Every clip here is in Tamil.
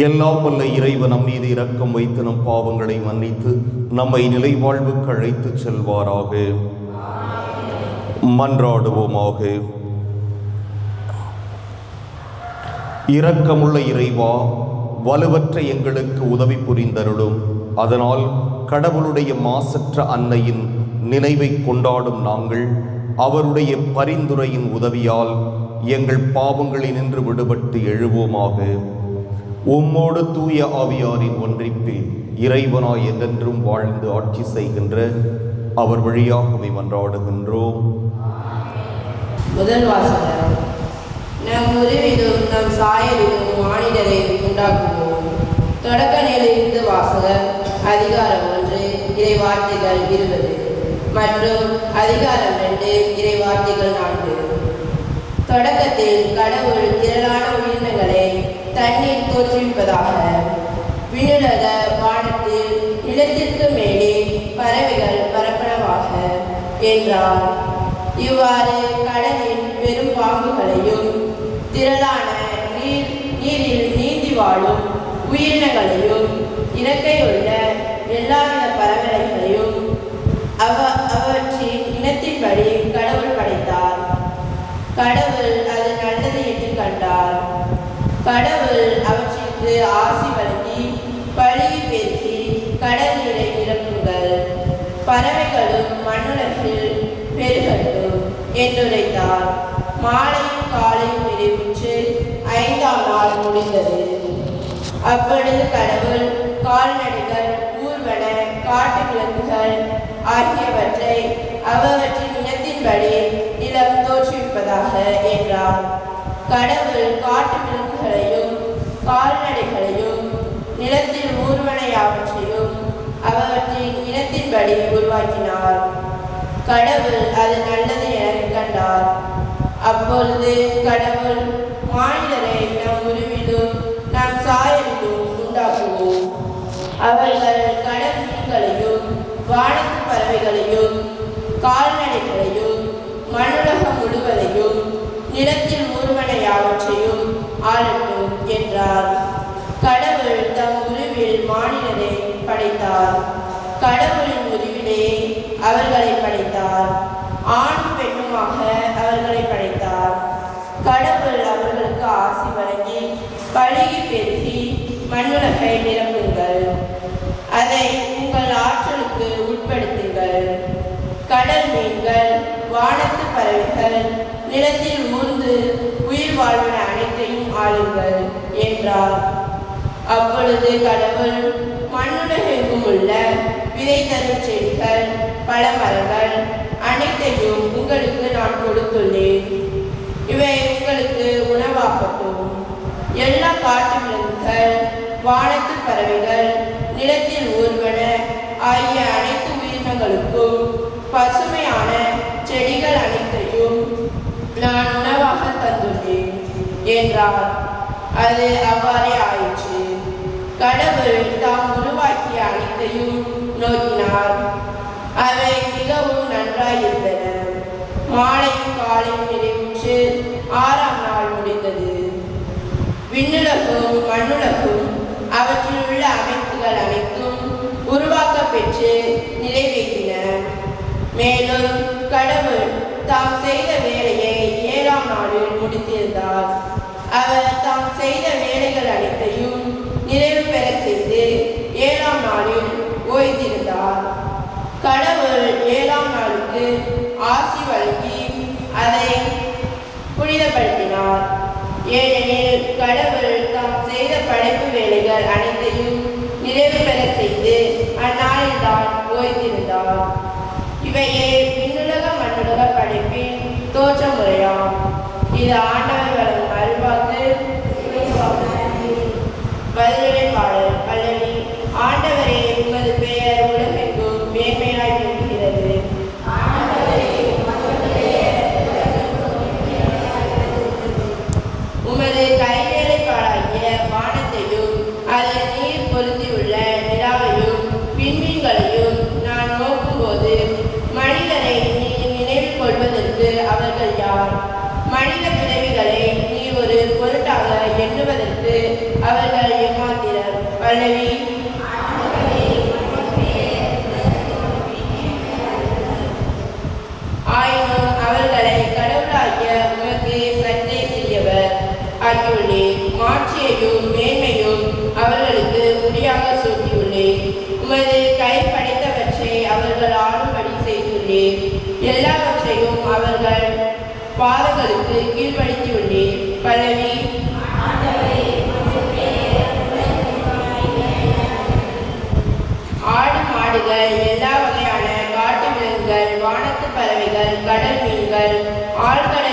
எல்லாம் வல்ல இறைவன் நம் மீது இரக்கம் வைத்து நம் பாவங்களை மன்னித்து நம்மை நிலைவாழ்வுக்கு அழைத்துச் செல்வாராக. மன்றாடுவோமாக. இரக்கமுள்ள இறைவா வலுவற்ற எங்களுக்கு உதவி புரிந்தருளும். அதனால் கடவுளுடைய மாசற்ற அன்னையின் நினைவை கொண்டாடும் நாங்கள் அவருடைய பரிந்துரையின் உதவியால் எங்கள் பாவங்களினின்று விடுபட்டு எழுவோமாக. உம்மோடு தூய ஆவியாரின் ஒன்றிப்பில் இறைவனாய் என்றென்றும் வாழ்ந்து ஆட்சி செய்கின்ற அவர் வழியாகவே மன்றாடுகின்றோம். முதல் வாசகம். நம் உருவிலும் நம் சாயலிலும் மானிடரை உண்டாக்குவோம். தொடக்க நிலையிலிருந்து வாசகம். அதிகாரம் ஒன்று இறை வார்த்தைகள் இருபது. மற்றும் அதிகாரம் ரெண்டு இறை வார்த்தைகள் நான்கு. தொடக்கத்தில் கடவுள் திரளான உயிரினங்களை தண்ணீர் தோற்றுவிப்பதாக விண்ணுலக வானத்தில் நிலத்திற்கு மேலே பறவைகள் பரப்பளவாக என்றார். இவ்வாறு கடலின் பெரும் பாம்புகளையும் திரளான நீர் நீரில் நீந்தி வாழும் உயிரினங்களையும் இறக்கையுள்ள எல்லாவித பறவைகளையும் அவ அவற்றின் இனத்தின்படி கடவுள் படைத்தார் கடவுள் அது நல்லது என்று கண்டார் கடவுள் அவற்றிற்கு ஆசி வழங்கி பழியை பெருக்கி கடல் நீரை நிரப்புங்கள் பறவைகளும் மண்ணுலகில் பெருகட்டும் என்றுரைத்தார். மாலையும் காலையும் நிறைவுற்று ஐந்தாம் நாள் முடிந்தது. அப்பொழுது கடவுள் கால்நடைகள் ஊர்வன காட்டு விலங்குகள் ஆகியவற்றை அவற்றின் இனத்தின்படி நிலம் தோற்றுவிப்பதாக என்றார். கடவுள் காட்டு விலங்குகளையும் கால் ஊர்வனையாவற்றையும் அவற்றின் இனத்தின்படி உருவாக்கினார். கடவுள் அது நல்லது என கண்டார். அப்பொழுது கடவுள் மாநிலரை நம் உருவிலும் நம் சாயலிலும் உண்டாக்குவோம். அவர்கள் கடல் மீன்களையும் வானத்து பறவைகளையும் கால்நடைகளையும் மண்ணுலகம் முழுவதையும் நிலத்தில் ஊர்வன யாவற்றையும் ஆளட்டும் என்றார். மாநிலரை படைத்தார். கடவுளின் உருவிலே அவர்களை படைத்தார். ஆணும் பெண்ணுமாக அவர்களை படைத்தார். கடவுள் அவர்களுக்கு ஆசி வழங்கி பழகி பெருகி மண்ணுலகை நிரம்புங்கள் அதை உங்கள் ஆற்றலுக்கு உட்படுத்துங்கள். கடல் மீன்கள் வானத்து பறவைகள் நிலத்தில் ஊர்ந்து உயிர் வாழ்வன அனைத்தையும் ஆளுங்கள் என்றார். அப்பொழுது கடவுள் மண்ணுலகெங்கும் உள்ள விதை தரும் செடிகள் பழமரங்கள் அனைத்தையும் உங்களுக்கு நான் கொடுத்துள்ளேன். இவை உங்களுக்கு உணவாகட்டும் எல்லா காட்டு விலங்குகள் வானத்து பறவைகள் நிலத்தில் ஊர்வன ஆகிய அனைத்து உயிரினங்களுக்கும் பசுமையான செடிகள் அனைத்தையும் நான் உணவாக தந்துள்ளேன் என்றார். அது அவ்வாறே ஆயிற்று. கடவுள் தாம் உருவாக்கிய அனைத்தையும் நோக்கினார். அவை மிகவும் நன்றாயிருந்தன. மாலையும் காலையும் நிறைவுற்று ஆறாம் நாள் முடிந்தது. விண்ணுலகும் மண்ணுலகும் அவற்றில் உள்ள அமைப்புகள் அனைத்தும் உருவாக்க பெற்று நிறைவேற்றின மேலும் கடவுள் தாம் செய்த வேலையை ஏழாம் நாளில் முடித்திருந்தார். அவர் தாம் செய்த வேலைகள் அனைத்தையும் நிறைவு பெற செய்து கடவுள் ஏழாம் நாளுக்கு ஆசி வழங்கி அதை புனிதப்படுத்தினார். ஏனெனில் கடவுள் தாம் செய்த படைப்பு வேலைகள் அனைத்தையும் நிறைவு பெற செய்து அந்நாளில் தான் ஓய்ந்திருந்தார். இவையே விண்ணுலக மண்ணுலக படைப்பின் தோற்ற முறையாம் இது ஆண்டவர் வழங்கும் அருள்வாக்கு பதிலுரை பாடல் பல்லவி ஆண்டவரே உமது பெயர் உலகெங்கும் மேன்மையாய் இருக்கிறது உமது கைவேலைப்பாடாகிய வானத்தையும் அதில் நீர் பொருந்தியுள்ள நிலாவையும் விண்மீன்களையும் நான் நோக்கும்போது மனிதரை நீ நினைவில் கொள்வதற்கு அவர்கள் யார் மனித பிறவிகளை நீ ஒரு பொருட்டாக எண்ணுவதற்கு அவர்கள் எம்மாத்திரர் பல்லவி ஆயினும் அவர்களை கடவுளாகிய உமக்கு சற்றே சிறியவர் ஆகியுள்ளேன் மாட்சியையும் மேன்மையும் அவர்களுக்கு முடியாக சூட்டியுள்ளேன் உமது கை படைத்தவற்றை அவர்கள் ஆளும்படி செய்துள்ளேன் எல்லாவற்றையும் அவர்கள் பாதங்களுக்கு கீழ்ப்படுத்தியுள்ளேன் பல்லவி ஆடு மாடுகள் எல்லா வகையான காட்டு விலங்குகள் வானத்து பறவைகள் கடல் மீன்கள்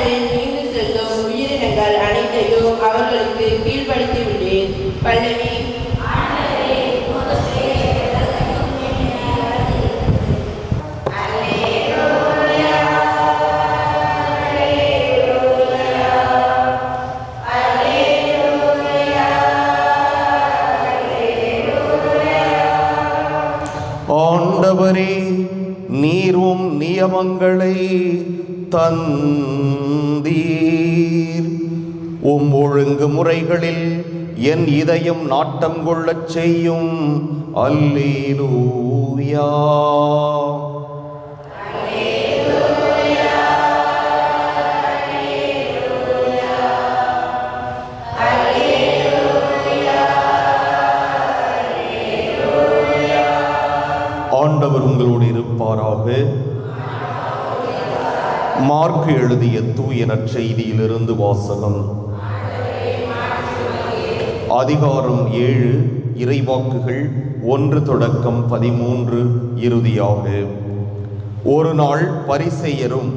கடலில் நீந்து செல்லும் உயிரினங்கள் அனைத்தையும் அவர்களுக்கு கீழ்ப்படுத்தி உள்ளேன் பல்லவி என் இதயம் நாட்டம் கொள்ளச் செய்யும். அல்லேலூயா. ஆண்டவர் உங்களோடு இருப்பாராக. மார்க் எழுதிய தூய நற்செய்தியிலிருந்து வாசகம். அதிகாரம் ஏழு இறைவாக்குகள் ஒன்று தொடக்கம் பதிமூன்று இறுதியாக. ஒரு நாள் பரிசெயரும்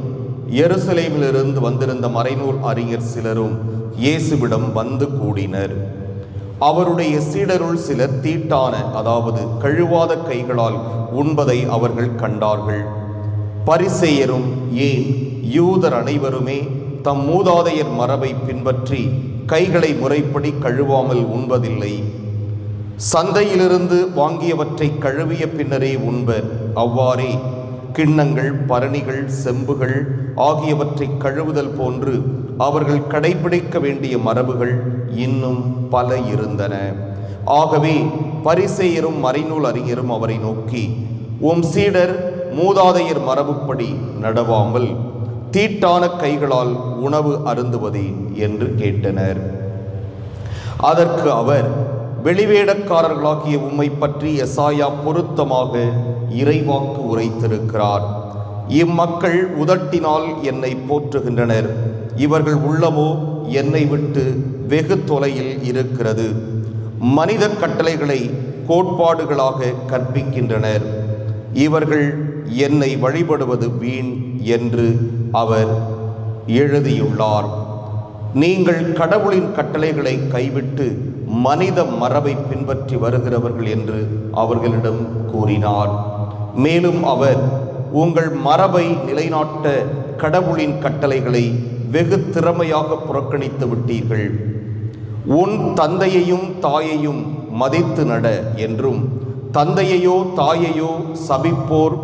எருசலேமிலிருந்து வந்திருந்த மறைநூல் அறிஞர் சிலரும் இயேசுவிடம் வந்து கூடினர். அவருடைய சீடருள் சிலர் தீட்டான அதாவது கழுவாத கைகளால் உண்பதை அவர்கள் கண்டார்கள். பரிசெயரும் ஏன்? யூதர் அனைவருமே தம் மூதாதையர் மரபை பின்பற்றி கைகளை முறைப்படி கழுவாமல் உண்பதில்லை. சந்தையிலிருந்து வாங்கியவற்றை கழுவிய பின்னரே உண்பர் அவ்வாறே கிண்ணங்கள் பரணிகள் செம்புகள் ஆகியவற்றை கழுவுதல் போன்று அவர்கள் கடைபிடிக்க வேண்டிய மரபுகள் இன்னும் பல இருந்தன. ஆகவே பரிசெயரும் மறைநூல் அறிஞரும் அவரை நோக்கி உம் சீடர் மூதாதையர் மரபுப்படி நடவாமல் தீட்டான கைகளால் உணவு அருந்துவதே என்று கேட்டனர். அதற்கு அவர் வெளிவேடக்காரர்களாகிய உம்மை பற்றி எசாயா பொருத்தமாக இறைவாக்கு உரைத்திருக்கிறார். இம்மக்கள் உதட்டினால் என்னை போற்றுகின்றனர். இவர்கள் உள்ளமோ என்னை விட்டு வெகு தொலையில் இருக்கிறது. மனித கட்டளைகளை கோட்பாடுகளாக கற்பிக்கின்றனர். இவர்கள் என்னை வழிபடுவது வீண் என்று அவர் எழுதியுள்ளார் நீங்கள் கடவுளின் கட்டளைகளை கைவிட்டு மனித மரபை பின்பற்றி வருகிறவர்கள் என்று அவர்களிடம் கூறினார். மேலும் அவர் உங்கள் மரபை நிலைநாட்ட கடவுளின் கட்டளைகளை வெகு திறமையாக புறக்கணித்து விட்டீர்கள். உன் தந்தையையும் தாயையும் மதித்து நட என்றும் தந்தையையோ தாயையோ சபிப்போர்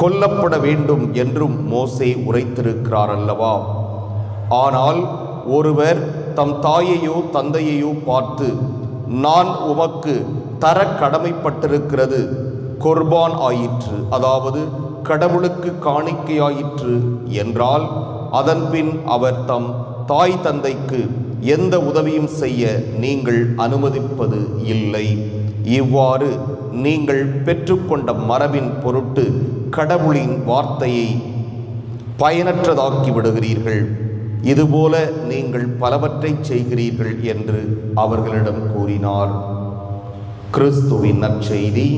கொல்லப்பட வேண்டும் என்றும் மோசே உரைத்திருக்கிறார் அல்லவா? ஆனால் ஒருவர் தம் தாயையோ தந்தையையோ பார்த்து நான் உமக்கு தர கடமைப்பட்டிருக்கிறது கொர்பான் ஆயிற்று. அதாவது கடவுளுக்கு காணிக்கையாயிற்று. என்றால் அதன்பின் அவர் தம் தாய் தந்தைக்கு எந்த உதவியும் செய்ய நீங்கள் அனுமதிப்பது இல்லை. இவ்வாறு நீங்கள் பெற்றுக்கொண்ட மரபின் பொருட்டு கடவுளின் வார்த்தையை பயனற்றதாக்கி விடுகிறீர்கள். இதுபோல நீங்கள் பலவற்றை செய்கிறீர்கள் என்று அவர்களிடம் கூறினார். கிறிஸ்துவின் நற்செய்தி.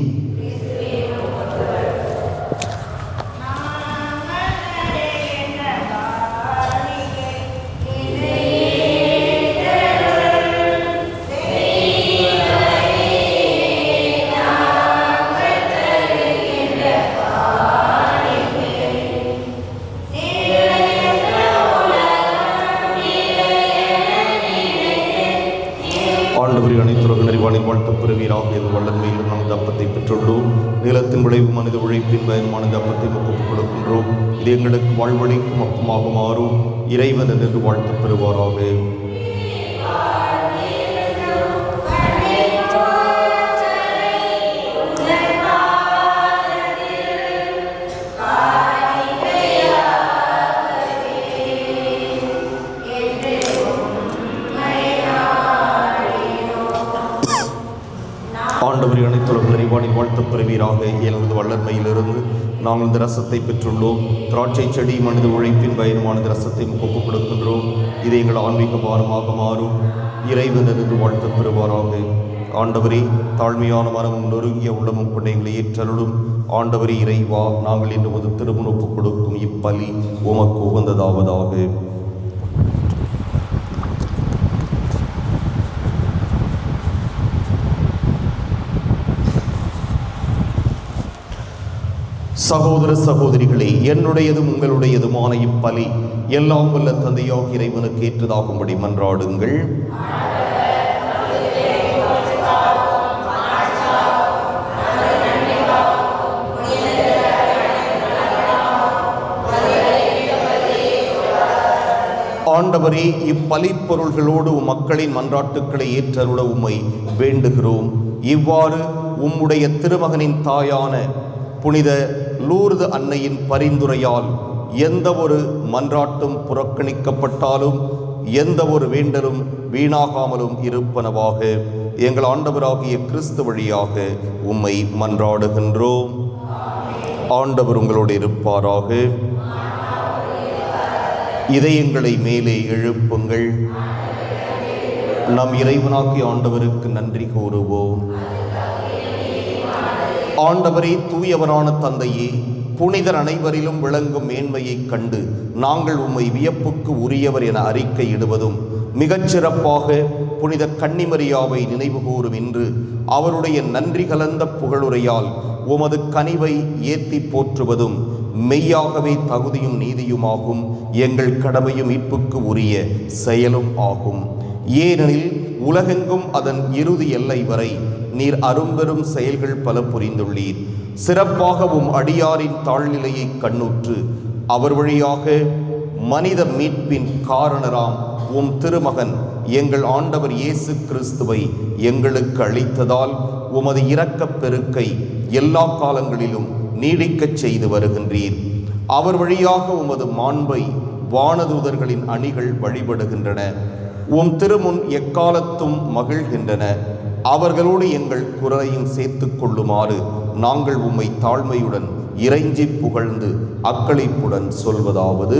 இது எங்களுக்கு வாழ்வழிக்கும் அப்பமாக மாறும். இறைவன் என்று வாழ்த்து பெறுவாராக ஆண்டவரி அனைத்துலக நிறைவானில் வாழ்த்து பெறுவீராக எனது வல்லன்மையிலிருந்து நாங்கள் இந்த ரசத்தை பெற்றுள்ளோம். திராட்சை செடி மனித உழைப்பின் பயனுமான இந்த ரசத்தை ஒப்புக் கொடுக்கின்றோம் இது எங்கள் ஆன்மீக பாரமாக மாறும். இறைவனிருந்து வாழ்த்து பெறுவாராக. ஆண்டவரே தாழ்மையான மனமும் நொறுங்கிய உள்ளமும் கொண்ட ஏற்றருளும். ஆண்டவரே இறைவா நாங்கள் இன்று ஒரு ஒப்புக் கொடுக்கும் இப்பலி உமக்கு உகந்ததாவதாக. சகோதர சகோதரிகளே என்னுடையதும் உங்களுடையதுமான இப்பலி எல்லாம் வல்ல தந்தையாக இறைவனுக்கு ஏற்றதாகும்படி மன்றாடுங்கள். ஆண்டவரே இப்பலிப்பொருள்களோடு மக்களின் மன்றாட்டுக்களை ஏற்றருட உம்மை வேண்டுகிறோம். இவ்வாறு உம்முடைய திருமகனின் தாயான புனித லூர்து அன்னையின் பரிந்துரையால் எந்த ஒரு மன்றாட்டும் புறக்கணிக்கப்பட்டாலும் எந்த ஒரு வேண்டலும் வீணாகாமலும் இருப்பனவாக. எங்கள் ஆண்டவராகிய கிறிஸ்து வழியாக உம்மை மன்றாடுகின்றோம். ஆண்டவர் உங்களோடு இருப்பாராக. இதயங்களை மேலே எழுப்புங்கள். நம் இறைவனாக்கி ஆண்டவருக்கு நன்றி கூறுவோம். ஆண்டவரே தூயவரான தந்தையே புனிதர் அனைவரிலும் விளங்கும் மேன்மையைக் கண்டு நாங்கள் உம்மை வியப்புக்கு உரியவர் என அறிக்கையிடுவதும் மிகச்சிறப்பாக புனித கன்னிமரியாவை நினைவு கூறும் இன்று அவருடைய நன்றி கலந்த புகழுரையால் உமது கனிவை ஏத்தி போற்றுவதும் மெய்யாகவே தகுதியும் நீதியுமாகும் எங்கள் கடமையும் மீட்புக்கு உரிய செயலும் ஆகும். ஏனெனில் உலகெங்கும் அதன் இறுதி எல்லை வரை நீர் அரும்பெரும் செயல்கள் பல புரிந்துள்ளீர். சிறப்பாகவும் அடியாரின் தாழ்நிலையை கண்ணுற்று அவர் வழியாக மனித மீட்பின் காரணராம் உம் திருமகன் எங்கள் ஆண்டவர் இயேசு கிறிஸ்துவை எங்களுக்கு அளித்ததால் உமது இரக்கப் பெருக்கை எல்லா காலங்களிலும் நீடிக்கச் செய்து வருகின்றீர். அவர் வழியாக உமது மாண்பை வானதூதர்களின் அணிகள் வழிபடுகின்றன. உம் திருமுன் எக்காலத்தும் மகிழ்கின்றன. அவர்களோடு எங்கள் குரலையும் சேர்த்துக் கொள்ளுமாறு நாங்கள் உம்மை தாழ்மையுடன் இறைஞ்சி புகழ்ந்து அக்களிப்புடன் சொல்வதாவது.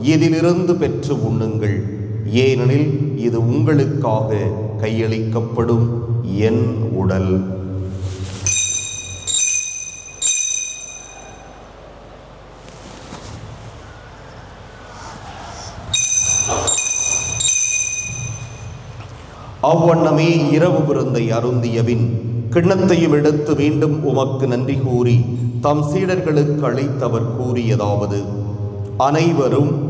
இதிலிருந்து பெற்று உண்ணுங்கள். ஏனெனில் இது உங்களுக்காக கையளிக்கப்படும் என் உடல். அவ்வண்ணமே இரவு விருந்தை அருந்தியவின் கிண்ணத்தையும் எடுத்து மீண்டும் உமக்கு நன்றி கூறி தம் சீடர்களுக்கு அழைத்தவர் கூறியதாவது அனைவரும்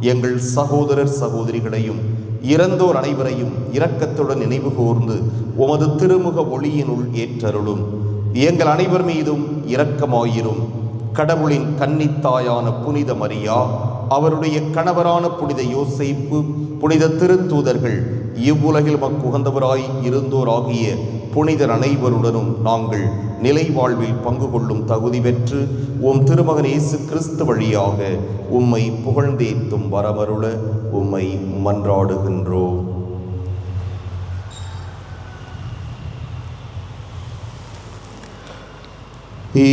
எங்கள் சகோதரர் சகோதரிகளையும் இறந்தோர் அனைவரையும் இரக்கத்துடன் நினைவு கூர்ந்து உமது திருமுக ஒளியினுள் ஏற்றருளும். எங்கள் அனைவர் மீதும் இரக்கமாயிரும். கடவுளின் கன்னித்தாயான புனித மரியா அவருடைய கணவரான புனித யோசைப்பு புனித திருத்தூதர்கள் இவ்வுலகில் மக்குகந்தவராய் இருந்தோராகிய புனிதர் அனைவருடனும் நாங்கள் நிலை வாழ்வில் பங்கு கொள்ளும் தகுதி பெற்று உம் திருமகன் இயேசு கிறிஸ்து வழியாக உம்மை புகழ்ந்தேத்தும் வரமருள உம்மை மன்றாடுகின்றோம்.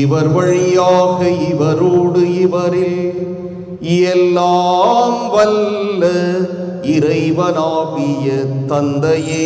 இவர் வழியாக இவரோடு இவரில் எல்லாம் வல்ல இறைவனாகிய தந்தையே.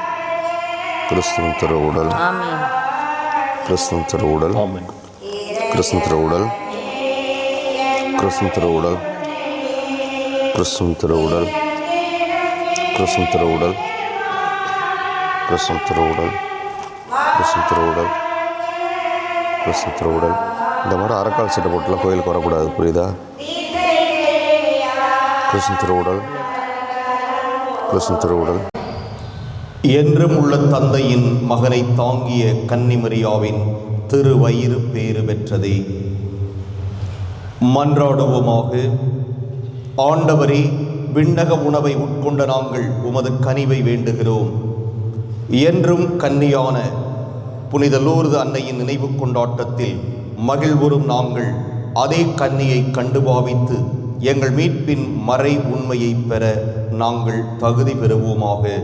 கிறிஸ்துவின் திருவுடல் ஆமென் கிறிஸ்துவின் திருவுடல் கிறிஸ்துவின் திருவுடல் கிறிஸ்துவின் திருவுடல் கிறிஸ்துவின் திருவுடல் கிறிஸ்துவின் திருவுடல் கிறிஸ்துவின் திருவுடல் கிறிஸ்துவின் திருவுடல் கிறிஸ்துவின் திருவுடல் இந்த மாதிரி அரைக்கால் சட்டை போட்டுலாம் கோயிலுக்கு வரக்கூடாது புரியுதா கிறிஸ்துவின் திருவுடல் கிறிஸ்துவின் திருவுடல் என்றும் உள்ள தந்தையின் மகனை தாங்கிய கன்னிமரியாவின் திருவயிறு பேறு பெற்றதே. மன்றாடுவோமாக ஆண்டவரே விண்ணக உணவை உட்கொண்ட நாங்கள் உமது கனிவை வேண்டுகிறோம். என்றும் கன்னியான புனித லூர்து அன்னையின் நினைவு கொண்டாட்டத்தில் மகிழ்வுறும் நாங்கள் அதே கன்னியை கண்டு பாவித்து எங்கள் மீட்பின் மறை உண்மையை பெற நாங்கள் தகுதி பெறுவோமாக.